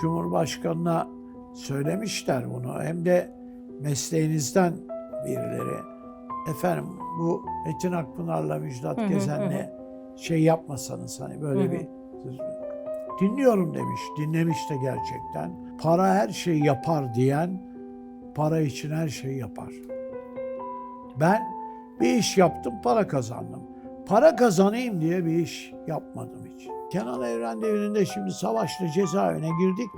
Cumhurbaşkanına söylemişler bunu. Hem de mesleğinizden birileri. Efendim bu Metin Akpınar'la Müjdat Hı hı, Gezen'le şey yapmasanız hani böyle Hı hı. bir dinliyorum demiş. Dinlemiş de gerçekten. Para her şeyi yapar diyen para için her şeyi yapar. Ben bir iş yaptım, para kazandım. Para kazanayım diye bir iş yapmadım hiç. Kenan Evren devrinde şimdi savaşla cezaevine girdik.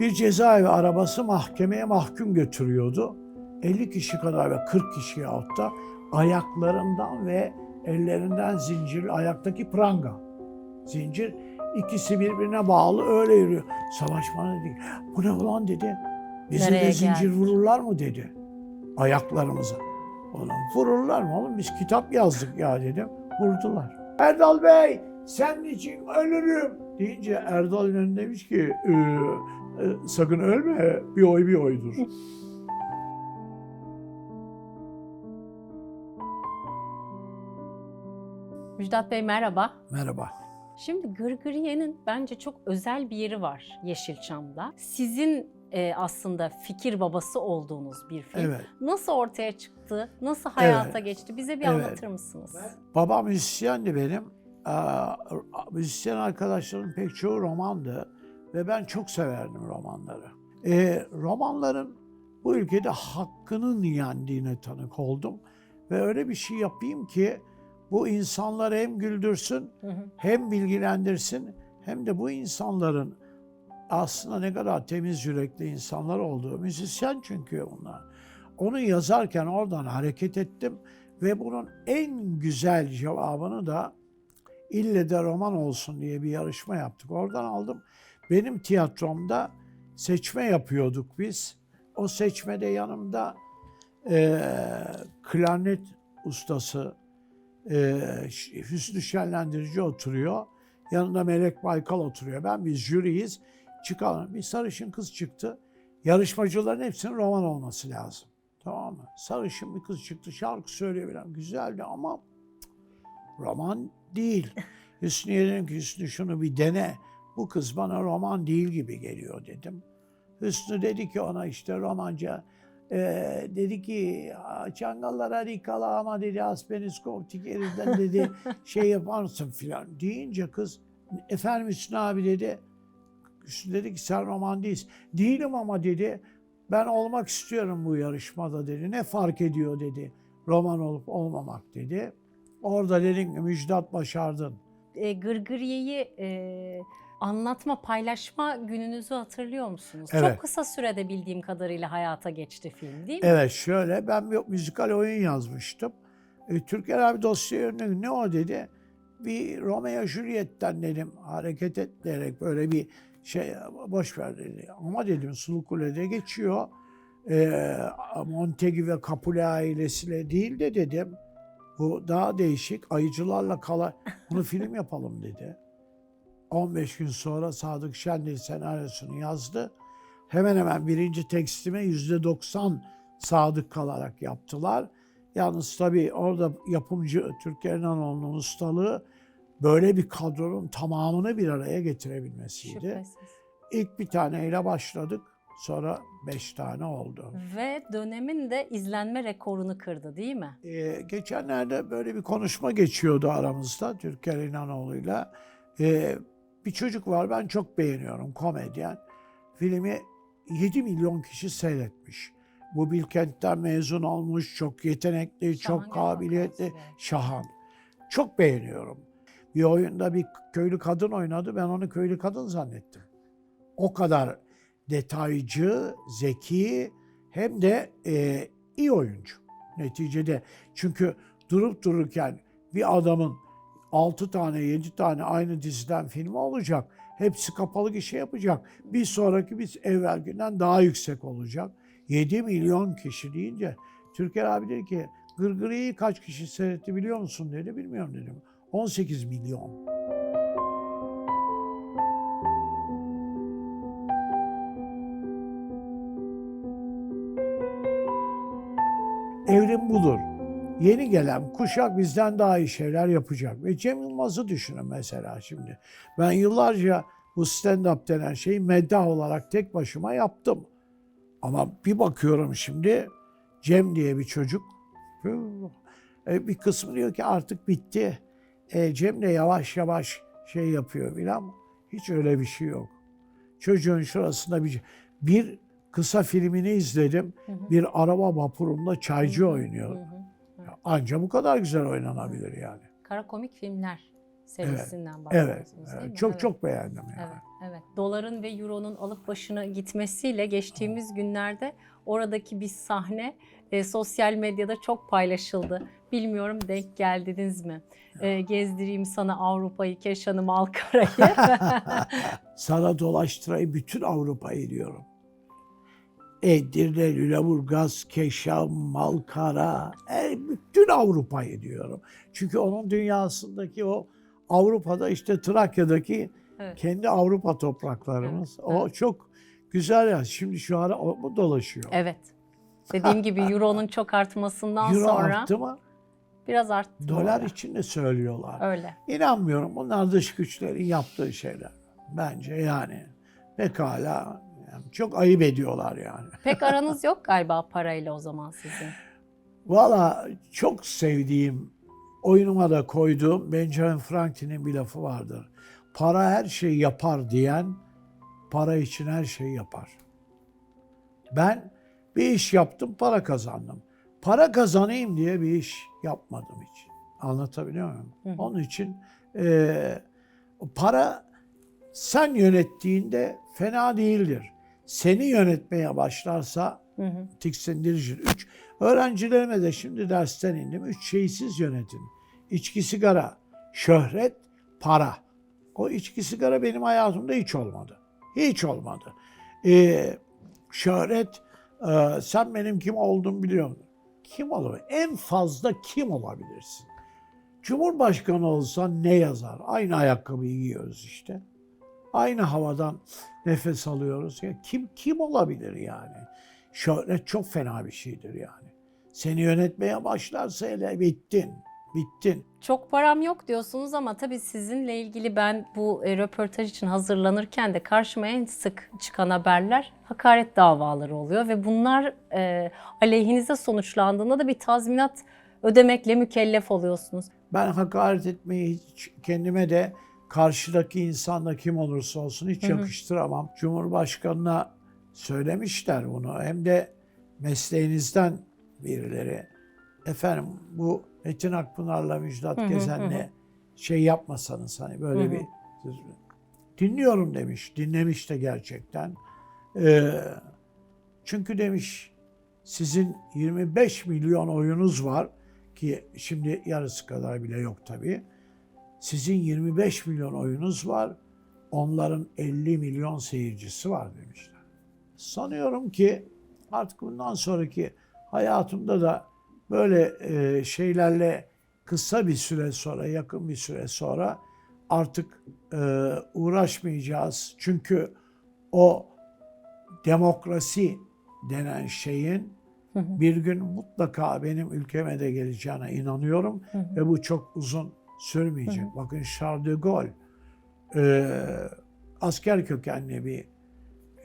Bir cezaevi arabası mahkemeye mahkum götürüyordu. 50 kişi kadar ve 40 kişi da ayaklarından ve ellerinden zincir, ayaktaki pranga. Zincir ikisi birbirine bağlı öyle yürüyor. Savaş bana dedi, bu ne ulan dedi. Bize Nereye de zincir geldik? vururlar mı dedi. Ayaklarımıza. Oğlum vururlar mı oğlum biz kitap yazdık ya dedim. Vurdular. Erdal Bey sen için ölürüm deyince Erdal İnönü demiş ki "Ee, e, sakın ölme bir oy bir oydur. Müjdat Bey merhaba. Merhaba. Şimdi Gırgırye'nin bence çok özel bir yeri var Yeşilçam'da. Sizin e, aslında fikir babası olduğunuz bir film. Evet. Nasıl ortaya çıktı? Nasıl hayata Evet. geçti? Bize bir Evet. anlatır mısınız? Babam müzisyendi benim. Aa, müzisyen arkadaşlarım pek çoğu romandı ve ben çok severdim romanları. Ee, romanların bu ülkede hakkının yendiğine tanık oldum ve öyle bir şey yapayım ki bu insanları hem güldürsün Hı hı. hem bilgilendirsin hem de bu insanların aslında ne kadar temiz yürekli insanlar olduğu, müzisyen çünkü onlar. Onu yazarken oradan hareket ettim ve bunun en güzel cevabını da ille de roman olsun diye bir yarışma yaptık. Oradan aldım. Benim tiyatromda seçme yapıyorduk biz. O seçmede yanımda eee klarnet ustası eee Hüsnü Şenlendirici oturuyor. Yanında Melek Baykal oturuyor. Ben biz jüriyiz. Çıkalım. Bir sarışın kız çıktı. Yarışmacıların hepsinin roman olması lazım. Tamam mı? Sarışın bir kız çıktı. Şarkı söylüyor falan. Güzeldi ama roman değil. Hüsnü'ye dedim ki Hüsnü şunu bir dene. Bu kız bana roman değil gibi geliyor dedim. Hüsnü dedi ki ona işte romanca eee, dedi ki "Aa, Çangallar harikalı ama dedi Aspeniz Koptik herifden dedi şey yapar mısın filan deyince kız efendim Hüsnü abi dedi Hüsnü dedi ki sen roman değilsin. Değilim ama dedi ben olmak istiyorum bu yarışmada dedi. Ne fark ediyor dedi roman olup olmamak dedi. Orada dedim ki Müjdat başardın. E, Gırgırye'yi e, anlatma, paylaşma gününüzü hatırlıyor musunuz? Evet. Çok kısa sürede bildiğim kadarıyla hayata geçti film değil mi? Evet şöyle ben bir müzikal oyun yazmıştım. E, Türker abi dosya önüne ne o dedi. Bir Romeo Juliet'ten dedim hareket et diyerek böyle bir şey boş ver dedi. Ama dedim Sulu Kule'de geçiyor. E, Montegi ve Capulet ailesiyle değil de dedim. Bu daha değişik. Ayıcılarla kala bunu film yapalım dedi. 15 gün sonra Sadık Şendil senaryosunu yazdı. Hemen hemen birinci tekstime yüzde 90 sadık kalarak yaptılar. Yalnız tabii orada yapımcı Türker İnanoğlu'nun ustalığı böyle bir kadronun tamamını bir araya getirebilmesiydi. Şüphesiz. İlk bir taneyle başladık. Sonra beş tane oldu. Ve dönemin de izlenme rekorunu kırdı değil mi? Ee, geçenlerde böyle bir konuşma geçiyordu aramızda Türker İnanoğlu'yla. Ee, bir çocuk var ben çok beğeniyorum komedyen. Filmi 7 milyon kişi seyretmiş. Bu Bilkent'ten mezun olmuş, çok yetenekli, Şahan çok kabiliyetli. Şahan. Çok beğeniyorum. Bir oyunda bir köylü kadın oynadı, ben onu köylü kadın zannettim. O kadar detaycı, zeki hem de e, iyi oyuncu neticede. Çünkü durup dururken bir adamın 6 tane 7 tane aynı diziden filmi olacak. Hepsi kapalı gişe yapacak. Bir sonraki biz evvelkinden daha yüksek olacak. 7 milyon kişi deyince Türker abi dedi ki Gırgırı'yı kaç kişi seyretti biliyor musun dedi. Bilmiyorum dedim. 18 milyon. Evrim budur. Yeni gelen kuşak bizden daha iyi şeyler yapacak. Ve Cem Yılmaz'ı düşünün mesela şimdi. Ben yıllarca bu stand-up denen şeyi meddah olarak tek başıma yaptım. Ama bir bakıyorum şimdi Cem diye bir çocuk e, bir kısmı diyor ki artık bitti. E, Cem de yavaş yavaş şey yapıyor filan. Hiç öyle bir şey yok. Çocuğun şurasında bir bir kısa filmini izledim. Hı hı. Bir araba vapurunda çaycı oynuyor. hı hı. Anca bu kadar güzel oynanabilir yani. Kara komik filmler serisinden Evet, bahsediyorsunuz değil evet. mi? çok Evet. çok beğendim yani. Evet, evet. Doların ve euronun alıp başına gitmesiyle geçtiğimiz günlerde oradaki bir sahne e, sosyal medyada çok paylaşıldı. Bilmiyorum denk geldiniz mi? E, gezdireyim sana Avrupa'yı, Keşan'ı, Malkara'yı. Sana dolaştırayım bütün Avrupa'yı diyorum. Edirne, Lüleburgaz, Keşan, Malkara, e, bütün Avrupa'yı diyorum. Çünkü onun dünyasındaki o Avrupa'da işte Trakya'daki Evet. kendi Avrupa topraklarımız. Evet, o evet. çok güzel ya. Şimdi şu ara o dolaşıyor? evet. Dediğim gibi euronun çok artmasından Euro sonra arttı mı? biraz arttı. Dolar için de söylüyorlar. Öyle. İnanmıyorum. Bunlar dış güçlerin yaptığı şeyler. Bence yani. Pekala. Yani çok ayıp ediyorlar yani. Pek aranız yok galiba parayla o zaman sizin. Valla çok sevdiğim, oyunuma da koyduğum Benjamin Franklin'in bir lafı vardır. Para her şeyi yapar diyen, para için her şeyi yapar. Ben bir iş yaptım, para kazandım. Para kazanayım diye bir iş yapmadım hiç. Anlatabiliyor muyum? Hı. Onun için eee, para sen yönettiğinde fena değildir. Seni yönetmeye başlarsa Hı hı. Üç, öğrencilerime de şimdi dersten indim. Üç şeyi siz yönetin. İçki, sigara, şöhret, para. O içki, sigara benim hayatımda hiç olmadı. Hiç olmadı. Ee, şöhret, e, sen benim kim olduğumu biliyor musun? Kim olabilir? En fazla kim olabilirsin? Cumhurbaşkanı olsan ne yazar? Aynı ayakkabıyı giyiyoruz işte. Aynı havadan nefes alıyoruz. Ya kim kim olabilir yani? Şöhret çok fena bir şeydir yani. Seni yönetmeye başlarsa hele bittin. Bittin. Çok param yok diyorsunuz ama tabii sizinle ilgili ben bu e, röportaj için hazırlanırken de karşıma en sık çıkan haberler hakaret davaları oluyor ve bunlar e, aleyhinize sonuçlandığında da bir tazminat ödemekle mükellef oluyorsunuz. Ben hakaret etmeyi hiç kendime de karşıdaki insanla kim olursa olsun hiç Hı hı. yakıştıramam. Cumhurbaşkanına söylemişler bunu. Hem de mesleğinizden birileri. Efendim bu Metin Akpınar'la Müjdat Hı hı, Gezen'le hı şey yapmasanız hani böyle Hı hı. bir dinliyorum demiş. Dinlemiş de gerçekten. Ee, çünkü demiş sizin 25 milyon oyunuz var ki şimdi yarısı kadar bile yok tabii. Sizin 25 milyon oyunuz var. Onların 50 milyon seyircisi var demişler. Sanıyorum ki artık bundan sonraki hayatımda da böyle e, şeylerle kısa bir süre sonra, yakın bir süre sonra artık e, uğraşmayacağız. Çünkü o demokrasi denen şeyin bir gün mutlaka benim ülkeme de geleceğine inanıyorum Hı hı. ve bu çok uzun sürmeyecek. Bakın Charles de Gaulle e, asker kökenli bir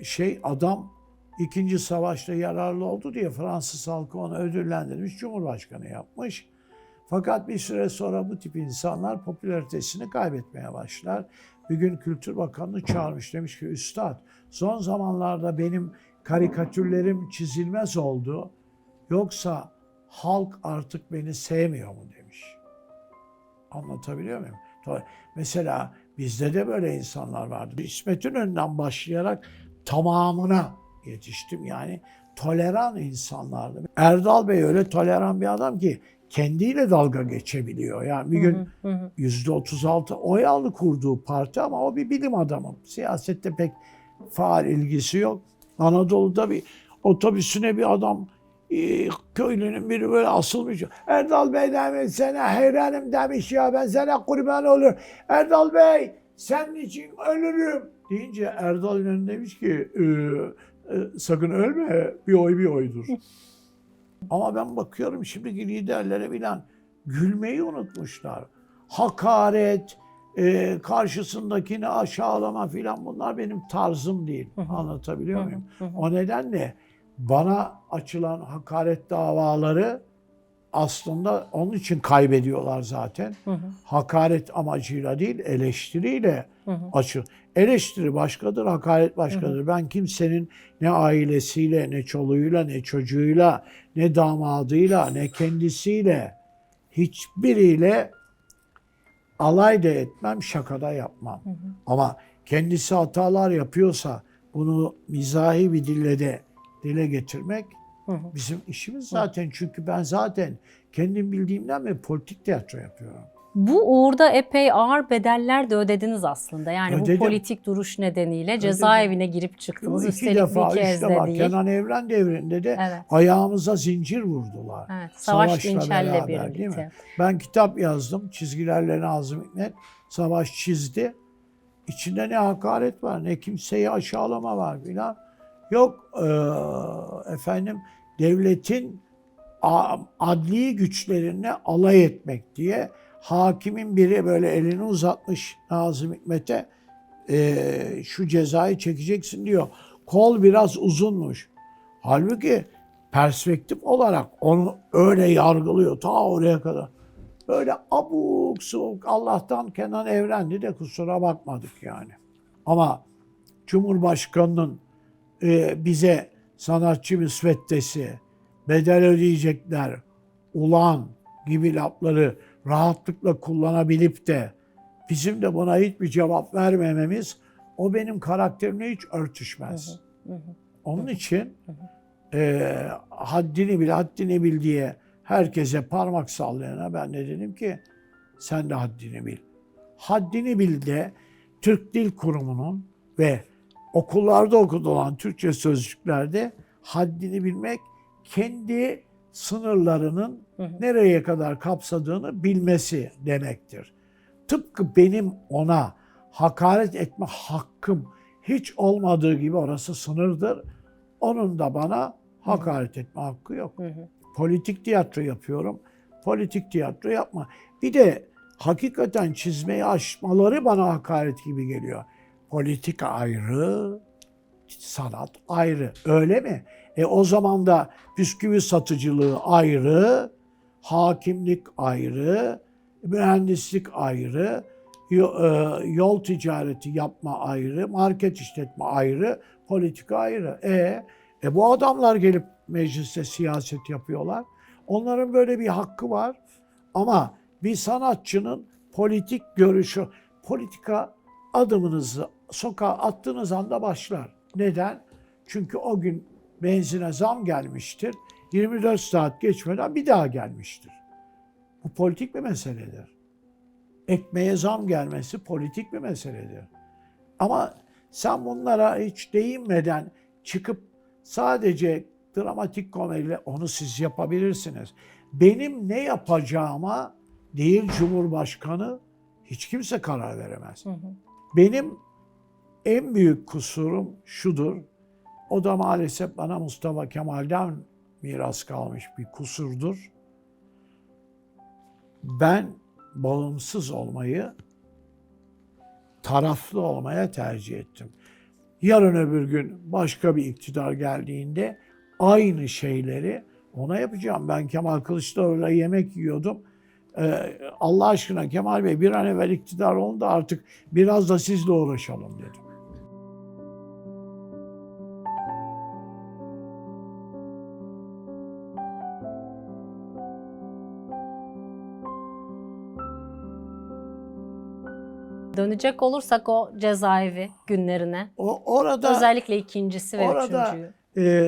şey adam ikinci savaşta yararlı oldu diye Fransız halkı onu ödüllendirmiş, Cumhurbaşkanı yapmış. Fakat bir süre sonra bu tip insanlar popülaritesini kaybetmeye başlar. Bir gün Kültür Bakanı'nı çağırmış demiş ki Üstad son zamanlarda benim karikatürlerim çizilmez oldu. Yoksa halk artık beni sevmiyor mu demiş. Anlatabiliyor muyum? Mesela bizde de böyle insanlar vardı. İsmet İnönü'nden başlayarak tamamına yetiştim. Yani toleran insanlardı. Erdal Bey öyle toleran bir adam ki kendiyle dalga geçebiliyor. Yani bir gün yüzde 36 oy aldı kurduğu parti ama o bir bilim adamı. Siyasette pek faal ilgisi yok. Anadolu'da bir otobüsüne bir adam e, köylünün biri böyle asılmış. Erdal Bey demiş sana hayranım demiş ya ben sana kurban olur. Erdal Bey senin için ölürüm. Deyince Erdal İnönü demiş ki "E, e, sakın ölme bir oy bir oydur. Ama ben bakıyorum şimdiki liderlere bilen gülmeyi unutmuşlar. Hakaret, e, karşısındakini aşağılama filan bunlar benim tarzım değil. Anlatabiliyor muyum? O nedenle bana açılan hakaret davaları aslında onun için kaybediyorlar zaten. Hakaret amacıyla değil, eleştiriyle açıl. Eleştiri başkadır, hakaret başkadır. Ben kimsenin ne ailesiyle, ne çoluğuyla, ne çocuğuyla, ne damadıyla, ne kendisiyle hiçbiriyle alay da etmem, şaka da yapmam. Ama kendisi hatalar yapıyorsa bunu mizahi bir dille de dile getirmek bizim işimiz zaten. Çünkü ben zaten kendim bildiğimden beri politik tiyatro yapıyorum. Bu uğurda epey ağır bedeller de ödediniz aslında. Yani Ödedim. bu politik duruş nedeniyle cezaevine girip çıktınız. iki Üstelik defa, bir üç kez de defa değil. Kenan Evren devrinde de Evet. ayağımıza zincir vurdular. Evet, Savaş Savaşla Dinçel'le beraber, birlikte. değil mi? Ben kitap yazdım. Çizgilerle Nazım Hikmet. Savaş çizdi. İçinde ne hakaret var, ne kimseyi aşağılama var filan. Yok eee, efendim devletin adli güçlerine alay etmek diye hakimin biri böyle elini uzatmış Nazım Hikmet'e eee, şu cezayı çekeceksin diyor. Kol biraz uzunmuş. Halbuki perspektif olarak onu öyle yargılıyor ta oraya kadar. Böyle abuk subuk Allah'tan Kenan Evrendi de kusura bakmadık yani. Ama Cumhurbaşkanı'nın e, bize sanatçı müsveddesi, bedel ödeyecekler, ulan gibi lafları rahatlıkla kullanabilip de bizim de buna hiçbir cevap vermememiz o benim karakterimle hiç örtüşmez. Onun için e, haddini bil, haddini bil diye herkese parmak sallayana ben de dedim ki sen de haddini bil. Haddini bil de Türk Dil Kurumu'nun ve okullarda okutulan Türkçe sözlüklerde haddini bilmek kendi sınırlarının nereye kadar kapsadığını bilmesi demektir. Tıpkı benim ona hakaret etme hakkım hiç olmadığı gibi orası sınırdır. Onun da bana hakaret etme hakkı yok. Politik tiyatro yapıyorum. Politik tiyatro yapma. Bir de hakikaten çizmeyi aşmaları bana hakaret gibi geliyor. Politika ayrı, sanat ayrı. Öyle mi? E o zaman da bisküvi satıcılığı ayrı, hakimlik ayrı, mühendislik ayrı, e, yol ticareti yapma ayrı, market işletme ayrı, politika ayrı. E, e bu adamlar gelip mecliste siyaset yapıyorlar. Onların böyle bir hakkı var. Ama bir sanatçının politik görüşü, politika adımınızı sokağa attığınız anda başlar. Neden? Çünkü o gün benzine zam gelmiştir. 24 saat geçmeden bir daha gelmiştir. Bu politik bir meseledir. Ekmeğe zam gelmesi politik bir meseledir. Ama sen bunlara hiç değinmeden çıkıp sadece dramatik komediyle onu siz yapabilirsiniz. Benim ne yapacağıma değil Cumhurbaşkanı hiç kimse karar veremez. Benim en büyük kusurum şudur. O da maalesef bana Mustafa Kemal'den miras kalmış bir kusurdur. Ben bağımsız olmayı, taraflı olmaya tercih ettim. Yarın öbür gün başka bir iktidar geldiğinde aynı şeyleri ona yapacağım. Ben Kemal Kılıçdaroğlu'yla yemek yiyordum. Ee, Allah aşkına Kemal Bey bir an evvel iktidar olun da artık biraz da sizle uğraşalım dedim. Dönecek olursak o cezaevi günlerine. O orada Özellikle ikincisi ve Orada üçüncüyü.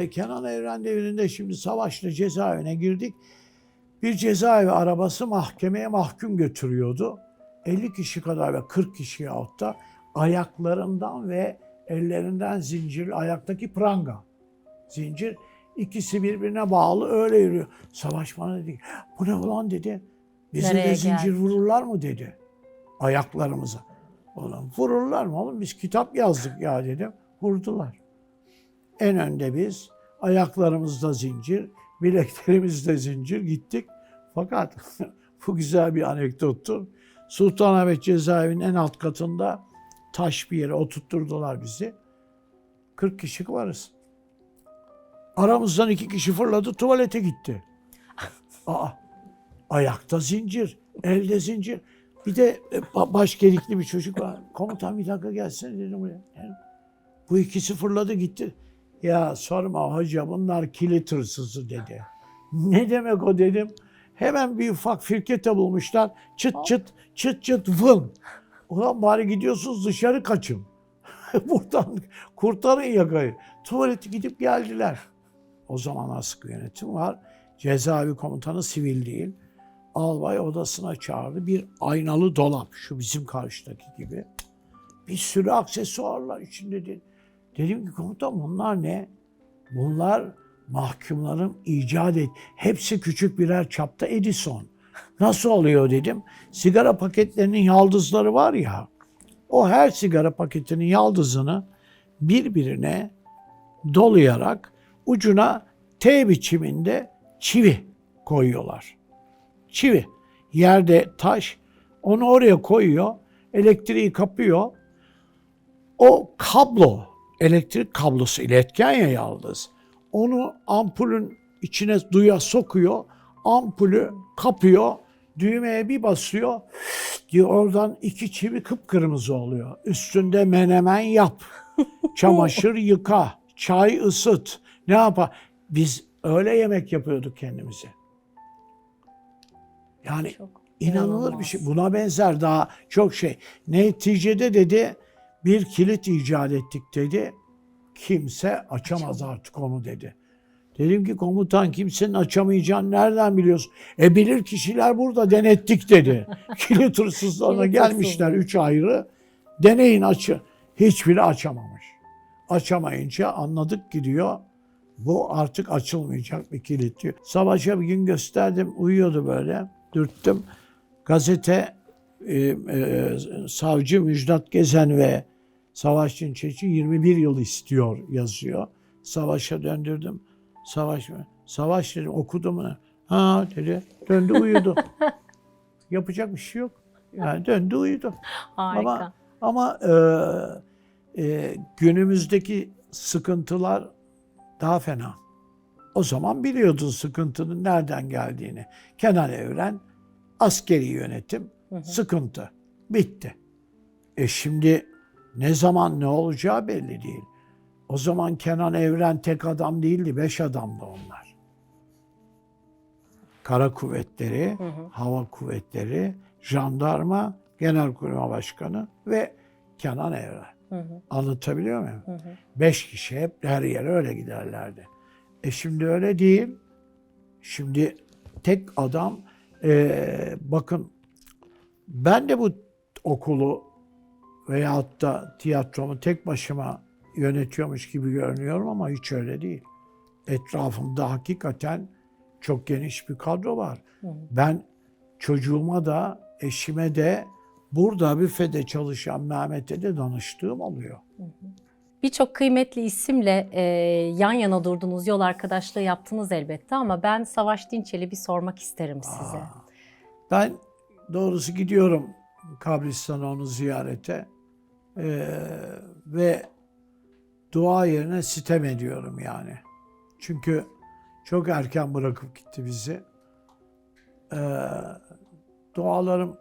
e, Kenan Evren devrinde şimdi savaşla cezaevine girdik. Bir cezaevi arabası mahkemeye mahkum götürüyordu. 50 kişi kadar ve 40 kişi da ayaklarından ve ellerinden zincir, ayaktaki pranga zincir ikisi birbirine bağlı öyle yürüyor. Savaş bana dedi bu ne ulan dedi. Bize Nereye de zincir geldik? vururlar mı dedi ayaklarımıza. Ulan vururlar mı oğlum biz kitap yazdık ya dedim. Vurdular. En önde biz, ayaklarımızda zincir, bileklerimizde zincir gittik. Fakat bu güzel bir anekdottur. Sultanahmet cezaevinin en alt katında taş bir yere oturtturdular bizi. 40 kişi varız. Aramızdan iki kişi fırladı tuvalete gitti. Aa, ayakta zincir, elde zincir. Bir de e, ba- baş gedikli bir çocuk var. Komutan bir dakika gelsene dedim buraya. Yani bu ikisi fırladı gitti. Ya sorma hoca bunlar kilit hırsızı dedi. Ne demek o dedim. Hemen bir ufak firkete bulmuşlar. Çıt çıt çıt çıt vın. Ulan bari gidiyorsunuz dışarı kaçın. Buradan kurtarın yakayı. Tuvalete gidip geldiler. O zaman askı yönetim var. Cezaevi komutanı sivil değil. Albay odasına çağırdı. Bir aynalı dolap. Şu bizim karşıdaki gibi. Bir sürü aksesuarlar içinde dedi. Dedim ki komutan bunlar ne? Bunlar mahkumların icat et. Hepsi küçük birer çapta Edison. Nasıl oluyor dedim. Sigara paketlerinin yaldızları var ya. O her sigara paketinin yaldızını birbirine dolayarak ucuna T biçiminde çivi koyuyorlar. Çivi. Yerde taş. Onu oraya koyuyor. Elektriği kapıyor. O kablo, elektrik kablosu iletken ya yaldız. Onu ampulün içine duya sokuyor. Ampulü kapıyor. Düğmeye bir basıyor. Diyor oradan iki çivi kıpkırmızı oluyor. Üstünde menemen yap. Çamaşır yıka. Çay ısıt. Ne yapar? Biz öyle yemek yapıyorduk kendimize. Yani Çok İnanılır bir inanılmaz. şey. Buna benzer daha çok şey. Neticede dedi bir kilit icat ettik dedi. Kimse açamaz artık onu dedi. Dedim ki komutan kimsenin açamayacağını nereden biliyorsun? E bilir kişiler burada denettik dedi. kilit hırsızlarına gelmişler üç ayrı. Deneyin açı. Hiçbiri açamamış. Açamayınca anladık gidiyor. Bu artık açılmayacak bir kilit diyor. Savaş'a bir gün gösterdim. Uyuyordu böyle. Dürttüm. Gazete e, e, savcı Müjdat Gezen ve Savaş Çinçeçi 21 yıl istiyor yazıyor. Savaş'a döndürdüm. Savaş mı? Savaş dedim okudu mu? Ha dedi. Döndü uyudu. Yapacak bir şey yok. Yani döndü uyudu. Harika. Ama ama e, e, günümüzdeki sıkıntılar daha fena. O zaman biliyordun sıkıntının nereden geldiğini. Kenan Evren, askeri yönetim, sıkıntı. Bitti. E şimdi ne zaman ne olacağı belli değil. O zaman Kenan Evren tek adam değildi, beş adamdı onlar. Kara kuvvetleri, hava kuvvetleri, jandarma, genelkurmay başkanı ve Kenan Evren. Anlatabiliyor muyum? Beş kişi hep her yere öyle giderlerdi. E şimdi öyle değil. Şimdi tek adam e, bakın ben de bu okulu veyahut da tiyatromu tek başıma yönetiyormuş gibi görünüyorum ama hiç öyle değil. Etrafımda hakikaten çok geniş bir kadro var. Ben çocuğuma da eşime de burada büfede çalışan Mehmet'e de danıştığım oluyor. Birçok kıymetli isimle e, yan yana durduğunuz yol arkadaşlığı yaptınız elbette ama ben Savaş Dinçel'i bir sormak isterim size. Ben doğrusu gidiyorum kabristana onu ziyarete Ee, ve dua yerine sitem ediyorum yani. Çünkü çok erken bırakıp gitti bizi. Ee, dualarım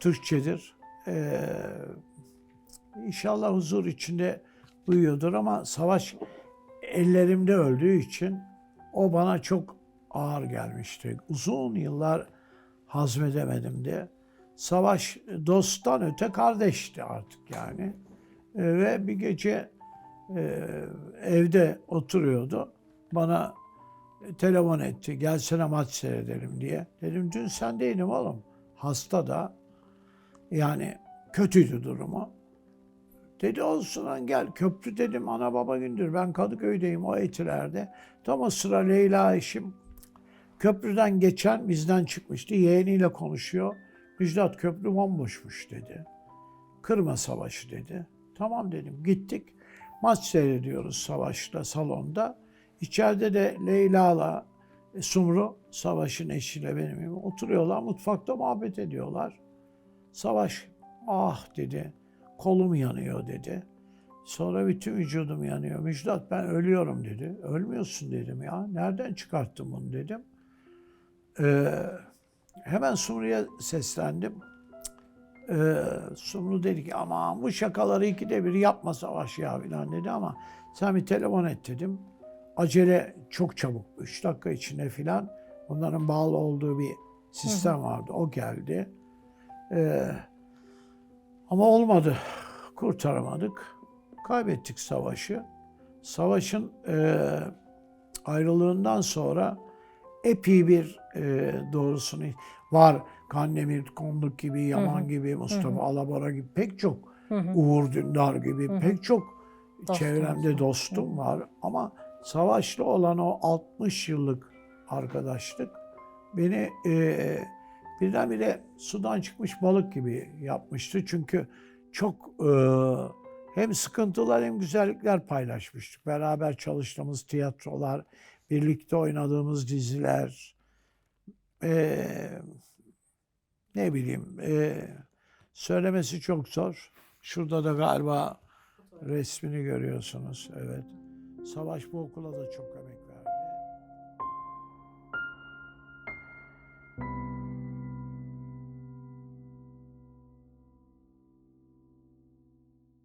Türkçedir. Ee, inşallah huzur içinde uyuyordur ama savaş ellerimde öldüğü için o bana çok ağır gelmişti. Uzun yıllar hazmedemedim diye. Savaş dosttan öte kardeşti artık yani. E, ve bir gece e, evde oturuyordu. Bana telefon etti. Gelsene maç seyredelim diye. Dedim dün sendeydim oğlum. Hasta da. Yani kötüydü durumu. Dedi olsun gel. Köprü dedim ana baba gündür. Ben Kadıköy'deyim o etilerde. Tam o sıra Leyla eşim köprüden geçen bizden çıkmıştı. Yeğeniyle konuşuyor. Müjdat köprü bomboşmuş dedi. Kırma savaşı dedi. Tamam dedim. Gittik. Maç seyrediyoruz savaşta salonda. İçeride de Leyla'la Sumru savaşın eşiyle benim oturuyorlar. Mutfakta muhabbet ediyorlar. Savaş ah dedi. Kolum yanıyor dedi. Sonra bütün vücudum yanıyor. Müjdat ben ölüyorum dedi. Ölmüyorsun dedim ya. Nereden çıkarttın bunu dedim. Ee, hemen Sumru'ya seslendim. Ee, Sumru dedi ki ama bu şakaları ikide bir yapma Savaş ya filan dedi ama sen bir telefon et dedim. Acele çok çabuk. Üç dakika içinde filan onların bağlı olduğu bir sistem vardı. O geldi. Ee, ama olmadı. Kurtaramadık. Kaybettik savaşı. Savaşın e, ayrılığından sonra epey bir e, doğrusunu var. Kandemir Konduk gibi, Yaman gibi, Mustafa Alabora gibi pek çok Uğur Dündar gibi pek çok Dostumuz çevremde dostum var. Ama savaşlı olan o 60 yıllık arkadaşlık beni e, birdenbire sudan çıkmış balık gibi yapmıştı. Çünkü çok e, hem sıkıntılar hem güzellikler paylaşmıştık. Beraber çalıştığımız tiyatrolar, birlikte oynadığımız diziler, e, ne bileyim e, söylemesi çok zor. Şurada da galiba resmini görüyorsunuz. Evet. Savaş bu okula da çok emek